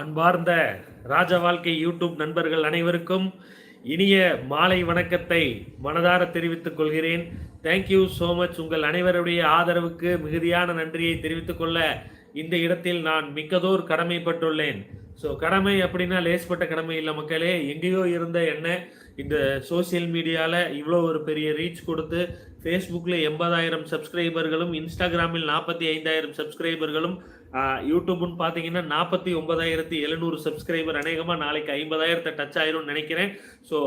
அன்பார்ந்த ராஜ வாழ்க்கை யூடியூப் நண்பர்கள் அனைவருக்கும் இனிய மாலை வணக்கத்தை மனதார தெரிவித்துக் கொள்கிறேன். தேங்க்யூ ஸோ மச் உங்கள் அனைவருடைய ஆதரவுக்கு மிகுதியான நன்றியை தெரிவித்துக் கொள்ள இந்த இடத்தில் நான் மிக்கதோர் கடமைப்பட்டுள்ளேன். ஸோ கடமை அப்படின்னா லேஸ்பட்ட கடமை இல்லை மக்களே. எங்கேயோ இருந்த என்ன இந்த சோஷியல் மீடியாவில் இவ்வளோ ஒரு பெரிய ரீச் கொடுத்து ஃபேஸ்புக்கில் எண்பதாயிரம் சப்ஸ்கிரைபர்களும் இன்ஸ்டாகிராமில் நாற்பத்தி ஐந்தாயிரம் சப்ஸ்கிரைபர்களும் யூடியூப்னு பார்த்தீங்கன்னா நாற்பத்தி ஒன்பதாயிரத்தி எழுநூறு சப்ஸ்கிரைபர் அநேகமாக நாளைக்கு ஐம்பதாயிரத்தை டச் ஆயிரும்னு நினைக்கிறேன். ஸோ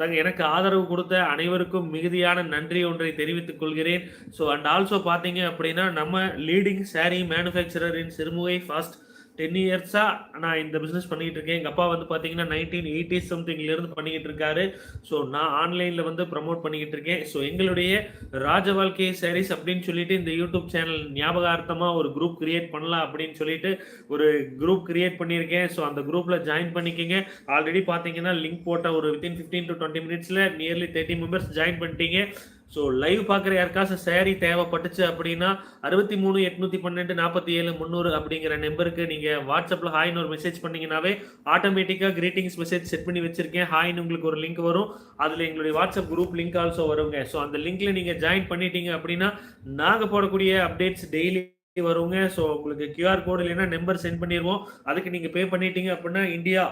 தங்க எனக்கு ஆதரவு கொடுத்த அனைவருக்கும் மிகுதியான நன்றி ஒன்றை தெரிவித்துக் கொள்கிறேன். ஸோ அண்ட் ஆல்சோ பார்த்தீங்க அப்படின்னா நம்ம leading saree manufacturer in Sirumugai fast ten இயர்ஸாக நான் இந்த பிஸ்னஸ் பண்ணிகிட்டு இருக்கேன். எங்கள் அப்பா வந்து பார்த்தீங்கன்னா நைன்டீன் எயிட்டி சம்திங்லேருந்து பண்ணிக்கிட்டு இருக்காரு. ஸோ நான் ஆன்லைனில் வந்து ப்ரமோட் பண்ணிக்கிட்டு இருக்கேன். ஸோ எங்களுடைய ராஜ வாழ்க்கை சாரீஸ் அப்படின்னு சொல்லிட்டு இந்த யூடியூப் சேனல் ஞாபகார்த்தமாக ஒரு குரூப் கிரியேட் பண்ணலாம் அப்படின்னு சொல்லிட்டு ஒரு குரூப் கிரியேட் பண்ணியிருக்கேன். ஸோ அந்த குரூப்பில் ஜாயின் பண்ணிக்கிங்க. ஆல்ரெடி பார்த்தீங்கன்னா லிங்க் போட்ட ஒரு வித்தின் ஃபிஃப்டீன் டு டுவெண்ட்டி மினிட்ஸில் நியர்லி தேர்ட்டி மெம்பர்ஸ் ஜாயின் பண்ணிட்டீங்க. ஸோ லைவ் பார்க்குற யாருக்காச்சும் சேரீ தேவைப்பட்டுச்சு அப்படின்னா அறுபத்தி மூணு எட்நூற்றி பன்னெண்டு நாற்பத்தி ஏழு முந்நூறு அப்படிங்கிற நம்பருக்கு நீங்கள் வாட்ஸ்அப்பில் ஹாய்னு ஒரு மெசேஜ் பண்ணீங்கன்னாவே ஆட்டோமேட்டிக்காக கிரீட்டிங்ஸ் மெசேஜ் செட் பண்ணி வச்சிருக்கேன். ஹாய்னு உங்களுக்கு ஒரு லிங்க் வரும். அதில் எங்களுடைய வாட்ஸ்அப் குரூப் லிங்க் ஆல்சோ வருங்க. ஸோ அந்த லிங்க்ல நீங்கள் ஜாயின் பண்ணிட்டீங்க அப்படின்னா நாங்கள் போடக்கூடிய அப்டேட்ஸ் டெய்லி வருங்க. ஸோ உங்களுக்கு கியூஆர் கோடு இல்லைன்னா நம்பர் சென்ட் பண்ணிடுவோம் அதுக்கு நீங்கள் பே பண்ணிட்டீங்க அப்படின்னா இந்தியா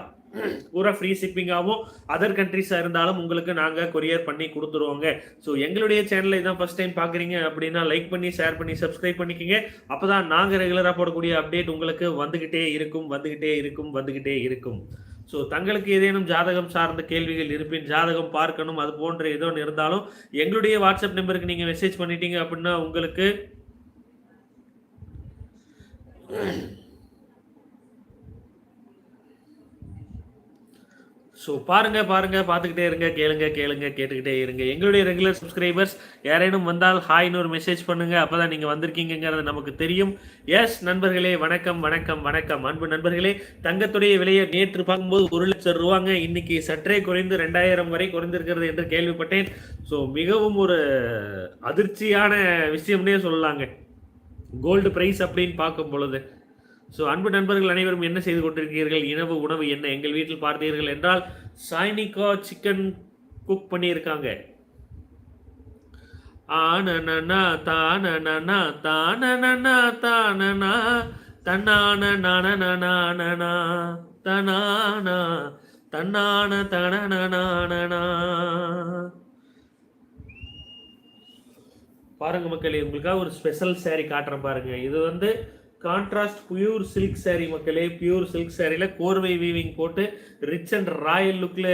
பூரா ஃப்ரீ ஷிப்பிங்காகவும் அதர் கண்ட்ரிஸாக இருந்தாலும் உங்களுக்கு நாங்கள் கொரியர் பண்ணி கொடுத்துருவோங்க. ஸோ எங்களுடைய சேனலை இதான் ஃபஸ்ட் டைம் பார்க்குறீங்க அப்படின்னா லைக் பண்ணி ஷேர் பண்ணி சப்ஸ்கிரைப் பண்ணிக்கோங்க. அப்போ தான் நாங்கள் ரெகுலராக போடக்கூடிய அப்டேட் உங்களுக்கு வந்துக்கிட்டே இருக்கும் வந்துக்கிட்டே இருக்கும் வந்துக்கிட்டே இருக்கும். ஸோ தங்களுக்கு ஏதேனும் ஜாதகம் சார்ந்த கேள்விகள் இருப்பின் ஜாதகம் பார்க்கணும் அது போன்ற ஏதோ ஒன்று இருந்தாலும் எங்களுடைய வாட்ஸ்அப் நம்பருக்கு நீங்கள் மெசேஜ் பண்ணிட்டீங்க அப்படின்னா உங்களுக்கு ஸோ பாருங்க பாருங்க பார்த்துக்கிட்டே இருங்க கேளுங்க கேளுங்க கேட்டுக்கிட்டே இருங்க. எங்களுடைய ரெகுலர் சப்ஸ்கிரைபர்ஸ் யாரேனும் வந்தால் ஹாய்னு ஒரு மெசேஜ் பண்ணுங்க. அப்பதான் நீங்கள் வந்திருக்கீங்கிறது நமக்கு தெரியும். எஸ் நண்பர்களே வணக்கம் வணக்கம் வணக்கம். அன்பு நண்பர்களே தங்கத்துடைய விலையை நேற்று பார்க்கும்போது ஒரு லட்சம் ரூபாங்க. இன்னைக்கு சற்றே குறைந்து ரெண்டாயிரம் வரை குறைந்திருக்கிறது என்று கேள்விப்பட்டேன். ஸோ மிகவும் ஒரு அதிர்ச்சியான விஷயம்னே சொல்லலாங்க. கோல்டு பிரைஸ் அப்படின்னு பார்க்கும் பொழுது ஸோ அன்பு நண்பர்கள் அனைவரும் என்ன செய்து கொண்டிருக்கிறீர்கள்? இனவு உணவு என்ன? எங்கள் வீட்டில் பார்த்தீர்கள் என்றால் சைனிகா சிக்கன் குக் பண்ணியிருக்காங்க. ஆனனா தானனா தானனா தானனா தன்னான நானனா தனானா தன்னான தனனா பாருங்க மக்களே உங்களுக்காக ஒரு ஸ்பெஷல் saree காட்டுறேன் பாருங்க. இது வந்து கான்ட்ராஸ்ட் பியூர் சில்க் saree மக்களே பியூர் சில்க் சாரியில் கோர்வை வீவிங் போட்டு ரிச் அண்ட் ராயல் லுக்கில்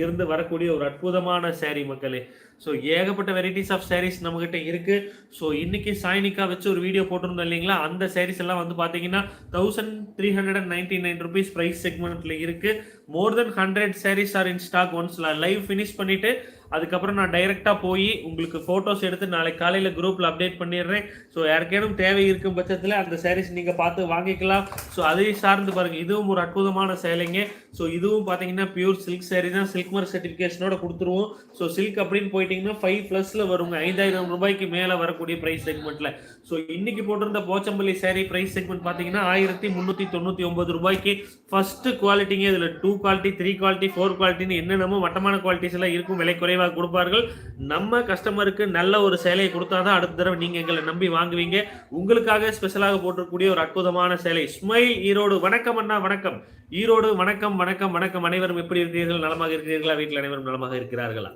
இருந்து வரக்கூடிய ஒரு அற்புதமான saree மக்களே. ஸோ ஏகப்பட்ட வெரைட்டிஸ் ஆஃப் சாரீஸ் நம்மக்கிட்ட இருக்குது ஸோ இன்றைக்கி சாய்னிக்கா வச்சு ஒரு வீடியோ போட்டிருந்தோம் இல்லைங்களா? அந்த சாரீஸ் எல்லாம் வந்து பார்த்தீங்கன்னா thousand three hundred and ninety nine rupees price செக்மெண்ட்டில் இருக்குது more then hundred sarees are in stock once live finish பண்ணிவிட்டு அதுக்கப்புறம் நான் டைரெக்டாக போய் உங்களுக்கு ஃபோட்டோஸ் எடுத்து நாளைக்கு காலையில் குரூப்பில் அப்டேட் பண்ணிடுறேன். ஸோ யாருக்கேனும் தேவை இருக்கும் பட்சத்தில் அந்த சாரீஸ் நீங்கள் பார்த்து வாங்கிக்கலாம். ஸோ அதையும் சார்ந்து பாருங்கள் இதுவும் ஒரு அற்புதமான சேலைங்க. ஸோ இதுவும் பார்த்தீங்கன்னா பியூர் சில்க் சாரீ தான். சில்க் மார்க் சர்டிஃபிகேஷனோட கொடுத்துருவோம். ஸோ சில்க் அப்படின்னு போயிட்டீங்கன்னா ஃபைவ் ப்ளஸில் வருங்க. ஐந்தாயிரம் ரூபாய்க்கு மேலே வரக்கூடிய ப்ரைஸ் செக்மெண்ட்டில் ஸோ இன்னைக்கு போட்டிருந்த போச்சம்பள்ளி சேரீ ப்ரைஸ் செக்மெண்ட் பார்த்தீங்கன்னா ஆயிரத்தி முந்நூற்றி தொண்ணூற்றி ஒன்பது ரூபாய்க்கு ஃபர்ஸ்ட் குவாலிட்டிங்க இதில் two quality three quality four குவாலிட்டின்னு என்னென்னமோ மட்டமான குவாலிட்டிஸ் எல்லாம் இருக்கும். விலை குறைவாக கொடுப்பார்கள். நம்ம கஸ்டமருக்கு நல்ல ஒரு சேலையை கொடுத்தாதான் அடுத்த தடவை நீங்கள் எங்களை நம்பி வாங்குவீங்க. உங்களுக்காக ஸ்பெஷலாக போட்டிருக்கக்கூடிய ஒரு அற்புதமான சேலை. ஸ்மைல் ஈரோடு. வணக்கம் அண்ணா வணக்கம். ஈரோடு வணக்கம் வணக்கம் வணக்கம். அனைவரும் எப்படி இருக்கிறீர்கள்? நலமாக இருக்கிறீர்களா? வீட்டில் அனைவரும் நலமாக இருக்கிறார்களா?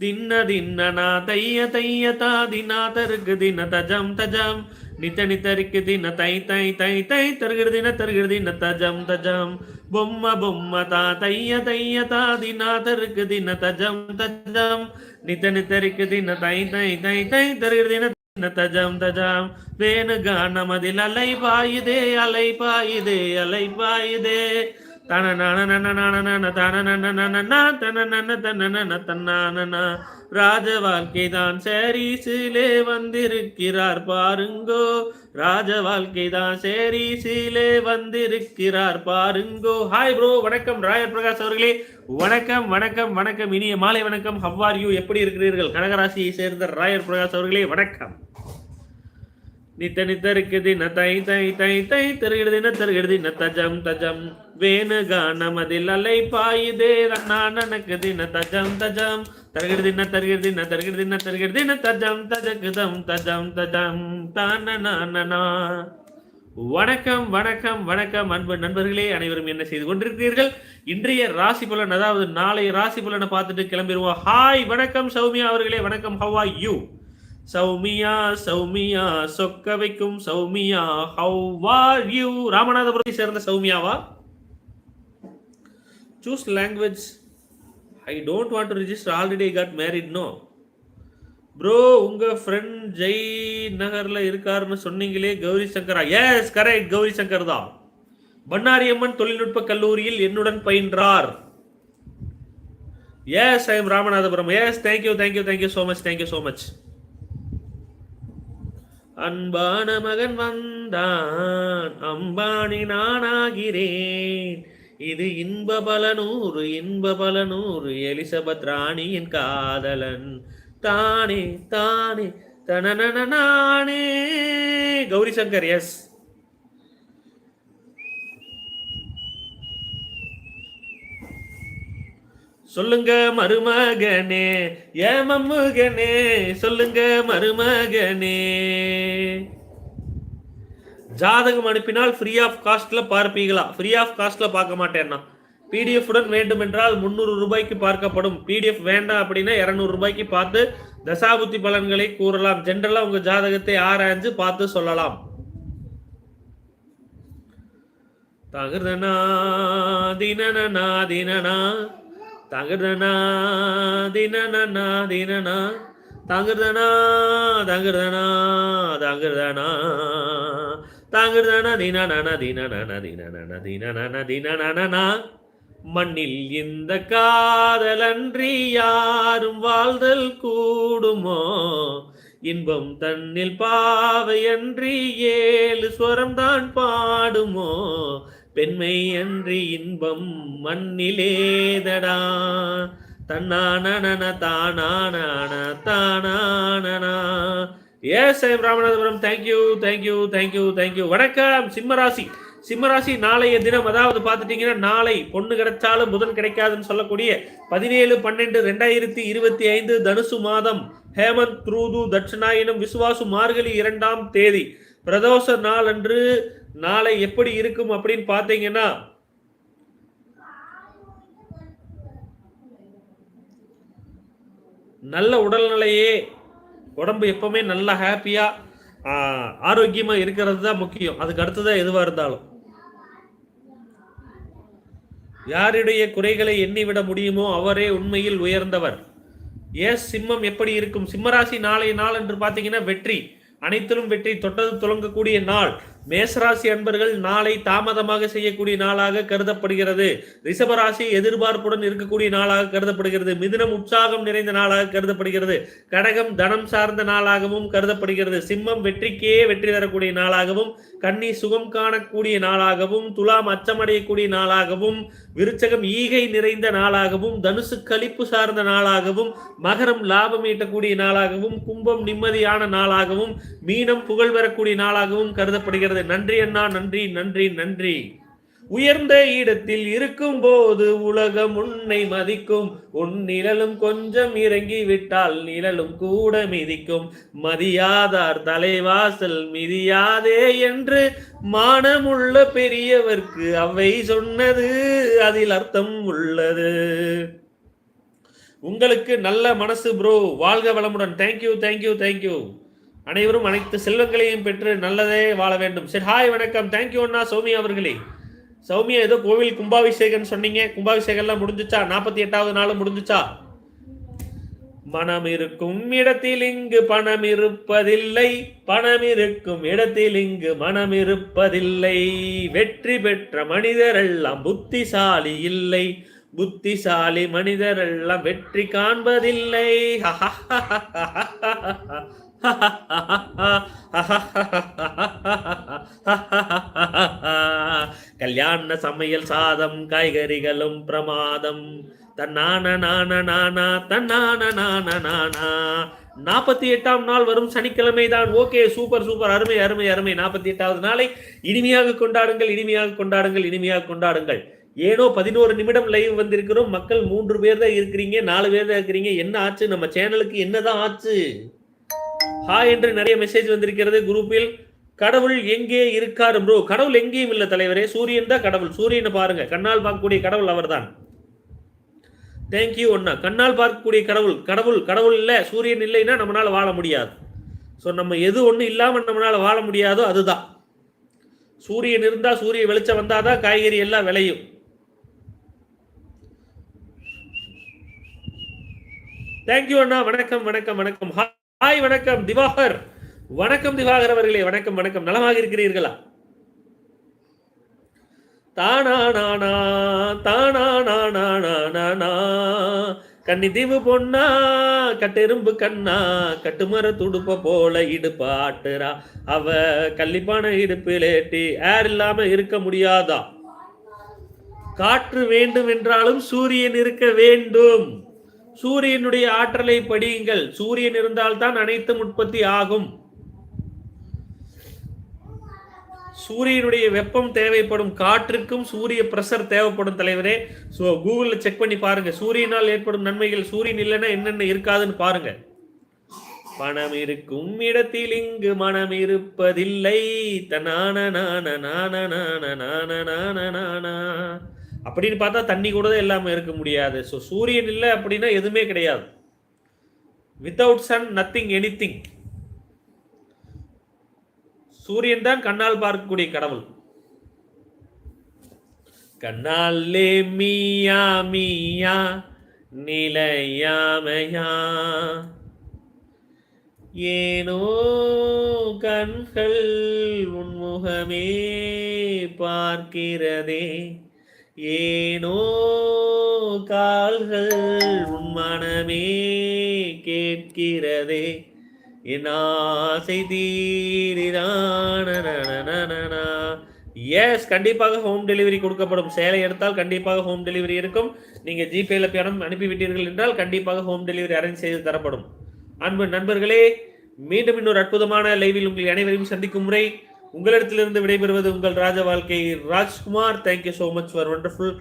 ದಿನ್ನ ದಿನ್ನನ ತಯ್ಯ ತಯ್ಯ ತಾ ದಿನ ತರ್ಗ ದಿನ ತಜಂ ತಜಂ ನಿತ ನಿತರಿಕ ದಿನ ತೈ ತೈ ತೈ ತೈ ತರ್ಗಿಡ ದಿನ ತರ್ಗಿಡ ದಿನ ತಜಂ ತಜಂ ಬೊಮ್ಮ ಬೊಮ್ಮ ತಾ ತಯ್ಯ ತಯ್ಯ ತಾ ದಿನ ತರ್ಗ ದಿನ ತಜಂ ತಜಂ ನಿತ ನಿತರಿಕ ದಿನ ತೈ ತೈ ತೈ ತೈ ತರ್ಗಿಡ ದಿನ ದಿನ ತಜಂ ತಜಂ வேணுகானமதில் அலை பாயுதே அலை பாயுதே அலை பாயுதே ராஜ வாழ்க்கை தான் சேரீசிலே வந்திருக்கிறார் பாருங்கோ ராஜ வாழ்க்கை தான் சேரீசிலே வந்திருக்கிறார் பாருங்கோ ஹாய் ப்ரோ வணக்கம் ராயர் பிரகாஷ் அவர்களே வணக்கம் வணக்கம் வணக்கம் இனிய மாலை வணக்கம் ஹவ்வார் யூ எப்படி இருக்கிறீர்கள் கனகராசியை சேர்ந்த ராயர் பிரகாஷ் அவர்களே வணக்கம் நித்த நித்தருக்கு தின தை தை தை தை தருகிறது தின தருகிறது தின தஜம் தஜம். வேணு கானமதில் அலை பாயுதே நான் நனக்குது தின தஜம் தஜம். தருகிறது தின தருகிறது தின தருகிறது தின தருகிறது தின தஜம் தஜகுதம் தஜம் தஜம். தான வணக்கம் வணக்கம் வணக்கம் அன்பு நண்பர்களே அனைவரும் என்ன செய்து கொண்டிருக்கிறீர்கள்? இன்றைய ராசி பலன் அதாவது நாளை ராசி பலனை பார்த்துட்டு கிளம்பிடுவோம். ஹாய் வணக்கம் சௌமியா அவர்களே வணக்கம். How are you Soumya Soumya சொக்க வைக்கும் சௌமியா ஹவ் ஆர் யூ ராமநாதபுரத்தை சேர்ந்த சௌமியாவா? Choose language I don't want to register already got married no bro உங்க ஃப்ரெண்ட் ஜெய் நகர்ல இருக்காருன்னு சொன்னீங்களே கௌரி சங்கரா. எஸ் கரெக்ட் கௌரி சங்கர் தான். பண்ணாரியம்மன் தொழில்நுட்ப கல்லூரியில் என்னுடன் பயின்றார். Yes I am Ramanathapuram. Yes thank you thank you thank you so much thank you so much அன்பான மகன் வந்தான். அம்பானி நானாகிறேன். இது இன்ப பல நூறு இன்ப பல நூறு. எலிசபெத் ராணியின் காதலன். தானே தானே தனனன நானே. கௌரி சங்கர் எஸ் சொல்லுங்க மருமகனே ஏ மம்முகனே சொல்லுங்க மருமகனே. ஜாதகம் அனுப்பினால் ஃப்ரீ ஆஃப் காஸ்ட்ல பார்ப்பீங்களா? ஃப்ரீ ஆஃப் காஸ்ட்ல பார்க்க மாட்டேன்னா. பிடிஎஃப் உடன் வேண்டும் என்றால் முந்நூறு ரூபாய்க்கு பார்க்கப்படும். பிடிஎஃப் வேண்டாம் அப்படின்னா இரநூறு ரூபாய்க்கு பார்த்து தசாபுத்தி பலன்களை கூறலாம். ஜென்ரலா உங்க ஜாதகத்தை ஆராய்ஞ்சு பார்த்து சொல்லலாம். தகுதனா தினனா தினனா. தகுதனா தினனா தினனா. தங்குறதனா தங்குறதனா தங்குறதனா தாங்கிருதானா தினனா தினனா தினனா தினனா தினனா. மண்ணில் இந்த காதலன்றி யாரும் வாழ்தல் கூடுமோ? இன்பம் தன்னில் பாவையன்றி ஏழு ஸ்வரம் தான் பாடுமோ? பெண்மை அன்றி இன்பம் மண்ணிலேதடா. தன்னான தானான தானானா yes I'm Ramanathapuram. Thank you thank you thank you thank you வணக்கம். சிம்மராசி. சிம்மராசி நாளைய தினம் அதாவது பார்த்துட்டீங்கன்னா நாளை பொண்ணு கிடைச்சாலும் புதன் கிடைக்காதுன்னு சொல்லக்கூடிய பதினேழு பன்னெண்டு ரெண்டாயிரத்தி இருபத்தி ஐந்து தனுசு மாதம். ஹேமந்த் த்ரூது தட்சிணாயினம் விசுவாசு மார்கழி இரண்டாம் தேதி. பிரதோஷ நாள் அன்று நாளை எப்படி இருக்கும் அப்படின்னு பார்த்தீங்கன்னா நல்ல உடல்நிலையே உடம்பு எப்பவுமே நல்லா ஹாப்பியாக ஆரோக்கியமாக இருக்கிறது தான் முக்கியம். அதுக்கு அடுத்ததான் எதுவாக இருந்தாலும். யாருடைய குறைகளை எண்ணிவிட முடியுமோ அவரே உண்மையில் உயர்ந்தவர். எஸ் சிம்மம் எப்படி இருக்கும்? சிம்மராசி நாளைய நாள் என்று பார்த்தீங்கன்னா வெற்றி. அனைத்திலும் வெற்றி தொட்டது துளங்கக்கூடிய நாள். மேசராசி அன்பர்கள் நாளை தாமதமாக செய்யக்கூடிய நாளாக கருதப்படுகிறது. ரிஷபராசி எதிர்பார்ப்புடன் இருக்கக்கூடிய நாளாக கருதப்படுகிறது. மிதுனம் உற்சாகம் நிறைந்த நாளாக கருதப்படுகிறது. கடகம் தனம் சார்ந்த நாளாகவும் கருதப்படுகிறது. சிம்மம் வெற்றிக்கே வெற்றி தரக்கூடிய நாளாகவும் கன்னி சுகம் காணக்கூடிய நாளாகவும் துலாம் அச்சமடையக்கூடிய நாளாகவும் விருச்சகம் ஈகை நிறைந்த நாளாகவும் தனுசு கழிப்பு சார்ந்த நாளாகவும் மகரம் லாபம் ஈட்டக்கூடிய நாளாகவும் கும்பம் நிம்மதியான நாளாகவும் மீனம் புகழ் பெறக்கூடிய நாளாகவும் கருதப்படுகிறது. நன்றி அண்ணா நன்றி நன்றி நன்றி. உயர்ந்த இடத்தில் இருக்கும் போது உலகம் உன்னை மதிக்கும். உன் நிழலும் கொஞ்சம் இறங்கி விட்டால் நிழலும் கூட மிதிக்கும். மதியாதார் தலைவாசல் மிதியாதே என்று மானமுள்ள பெரியவர்க்கு அவை சொன்னது. அதில் அர்த்தம் உள்ளது. உங்களுக்கு நல்ல மனசு ப்ரோ வாழ்க வளமுடன். தேங்க்யூ தேங்க்யூ தேங்க்யூ அனைவரும் அனைத்து செல்வங்களையும் பெற்று நல்லதே வாழ வேண்டும். சரி ஹாய் வணக்கம். தேங்க்யூ அண்ணா சௌமி அவர்களே. சௌமியா ஏதோ கோவில் கும்பாபிஷேகம் சொன்னீங்க. கும்பாபிஷேகம்லாம் முடிஞ்சுச்சா? நாற்பத்தி எட்டாவது நாள் முடிஞ்சுச்சா? மனம் இருக்கும் இடத்தில் இங்கு பணம் இருப்பதில்லை. பணம் இருக்கும் இடத்தில் இங்கு மனம் இருப்பதில்லை. வெற்றி பெற்ற மனிதரெல்லாம் புத்திசாலி இல்லை. புத்திசாலி மனிதரெல்லாம் வெற்றி காண்பதில்லை. கல்யாண சமையல் சாதம் காய்கறிகளும் பிரமாதம். தன்னான நான நானா தன்னான நான நானா. நாற்பத்தி எட்டாம் நாள் வரும் சனிக்கிழமை தான். Okay super super. அருமை அருமை அருமை. நாற்பத்தி எட்டாவது நாளை இனிமையாக கொண்டாடுங்கள் இனிமையாக கொண்டாடுங்கள் இனிமையாக கொண்டாடுங்கள். ஏனோ பதினோரு நிமிடம் லைவ் வந்திருக்கிறோம். மக்கள் மூன்று பேர் தான் இருக்கிறீங்க நாலு பேர் தான் இருக்கிறீங்க. என்ன ஆச்சு? நம்ம சேனலுக்கு என்னதான் ஆச்சு? ஹாய் என்று நிறைய மெசேஜ் வந்திருக்கிறது. குரூப்பில் கடவுள் எங்கே இருக்கார் ப்ரோ கடவுள் எங்கேயும் இல்லை தலைவரே. சூரியன் தான் கடவுள். சூரியனை பாருங்க. கண்ணால் பார்க்கக்கூடிய கடவுள் அவர்தான். தேங்க்யூ ஒன்னா கண்ணால் பார்க்கக்கூடிய கடவுள். கடவுள் கடவுள் இல்லை. சூரியன் இல்லைன்னா நம்மளால வாழ முடியாது. ஸோ நம்ம எது ஒன்று இல்லாமல் நம்மளால வாழ முடியாதோ அதுதான். சூரியன் இருந்தா சூரிய வெளிச்சம் வந்தாதான் காய்கறி எல்லாம் விளையும். தேங்க்யூ அண்ணா. வணக்கம் வணக்கம் வணக்கம். ஹாய் வணக்கம். திவாகர். வணக்கம் திவாகர் அவர்களே. வணக்கம் வணக்கம். நலமாக இருக்கிறீர்களா? தானா நானா தானா நானா நானா கன்னி தீவு பொண்ணா கட்டெரும்பு கண்ணா கட்டுமர துடுப்ப போல இடுப்பு ஆட்டுறா. அவ கள்ளிப்பான இடுப்பிலேட்டி ஏர் இல்லாம இருக்க முடியாதா? காற்று வேண்டும் என்றாலும் சூரியன் இருக்க வேண்டும். சூரியனுடைய ஆற்றலை படியுங்கள். சூரியன் இருந்தால்தான் அனைத்தும் உற்பத்தி ஆகும். சூரியனுடைய வெப்பம் தேவைப்படும் காற்றுக்கும் சூரிய பிரஷர் தேவைப்படும் தலைவரே. ஸோ கூகுளில் செக் பண்ணி பாருங்க. சூரியனால் ஏற்படும் நன்மைகள் சூரியன் இல்லைன்னா என்னென்ன இருக்காதுன்னு பாருங்க. பணம் இருக்கும் இடத்தில் இங்கு மனம் இருப்பதில்லை. தனான நான நான நான நான நான நான அப்படின்னு பார்த்தா தண்ணி கூட தான் எல்லாமே இருக்க முடியாது. ஸோ சூரியன் இல்லை அப்படின்னா எதுவுமே கிடையாது. வித்தவுட் சன் நத்திங் எனி சூரியன் தான் கண்ணால் பார்க்கக்கூடிய கடவுள். கண்ணாலே மீயா மீயா நிலையாமையா. ஏனோ கண்கள் உன்முகமே பார்க்கிறதே. ஏனோ கால்கள் உன் மனமே கேட்கிறதே. என் ஆசை எஸ் கண்டிப்பாக ஹோம் டெலிவரி கொடுக்கப்படும். சேலை எடுத்தால் கண்டிப்பாக ஹோம் டெலிவரி இருக்கும். நீங்கள் ஜிபேல பணம் அனுப்பிவிட்டீர்கள் என்றால் கண்டிப்பாக ஹோம் டெலிவரி அரேஞ்ச் செய்து தரப்படும். அன்பு நண்பர்களே மீண்டும் இன்னொரு அற்புதமான லைவில் உங்கள் அனைவரையும் சந்திக்கும் முறை உங்களிடத்திலிருந்து விடைபெறுவது உங்கள் ராஜ வாழ்க்கை Rajkumar. Thank you so much for wonderful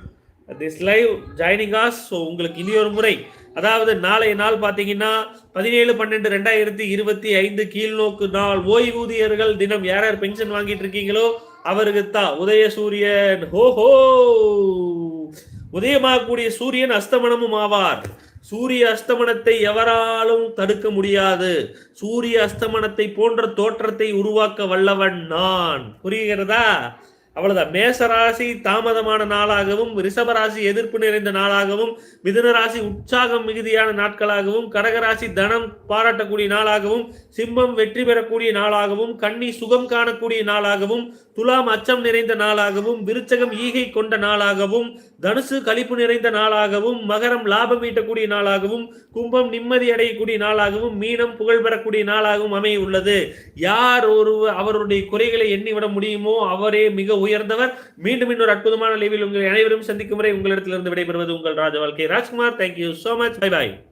this live joining us so உங்களுக்கு இனி ஒரு முறை அதாவது நாளைய நாள் பார்த்தீங்கன்னா பதினேழு பன்னெண்டு ரெண்டாயிரத்தி இருபத்தி ஐந்து கீழ்நோக்கு நாள். ஓய்வூதியர்கள் தினம் யார் யார் பென்ஷன் வாங்கிட்டு இருக்கீங்களோ அவருக்கு தான் உதய சூரியன் ஹோஹோ உதயமாகக்கூடிய சூரியன் அஸ்தமனமும் ஆவார். சூரிய அஸ்தமனத்தை எவராலும் தடுக்க முடியாது. சூரிய அஸ்தமனத்தை போன்ற தோற்றத்தை உருவாக்க வல்லவன் நான். புரிகிறதா? அவ்வளவுதான். மேசராசி தாமதமான நாளாகவும் ரிஷபராசி எதிர்ப்பு நிறைந்த நாளாகவும் மிதுனராசி உற்சாகம் மிகுதியான நாட்களாகவும் கடகராசி தனம் பாராட்டக்கூடிய நாளாகவும் சிம்மம் வெற்றி பெறக்கூடிய நாளாகவும் கன்னி சுகம் காணக்கூடிய நாளாகவும் துலாம் அச்சம் நிறைந்த நாளாகவும் விருச்சகம் ஈகை கொண்ட நாளாகவும் தனுசு கழிப்பு நிறைந்த நாளாகவும் மகரம் லாபம் ஈட்டக்கூடிய நாளாகவும் கும்பம் நிம்மதி அடையக்கூடிய நாளாகவும் மீனம் புகழ் பெறக்கூடிய நாளாகவும் அமைய உள்ளது. யார் ஒரு அவருடைய குறைகளை எண்ணிவிட முடியுமோ அவரே மிக உயர்ந்தவர். மீண்டும் இன்னொரு அற்புதமான லைவில் உங்கள் அனைவரும் சந்திக்கும் வரை உங்களிடத்திலிருந்து விடைபெறுவது உங்கள் ராஜ வாழ்க்கை. Rajkumar thank you so much bye bye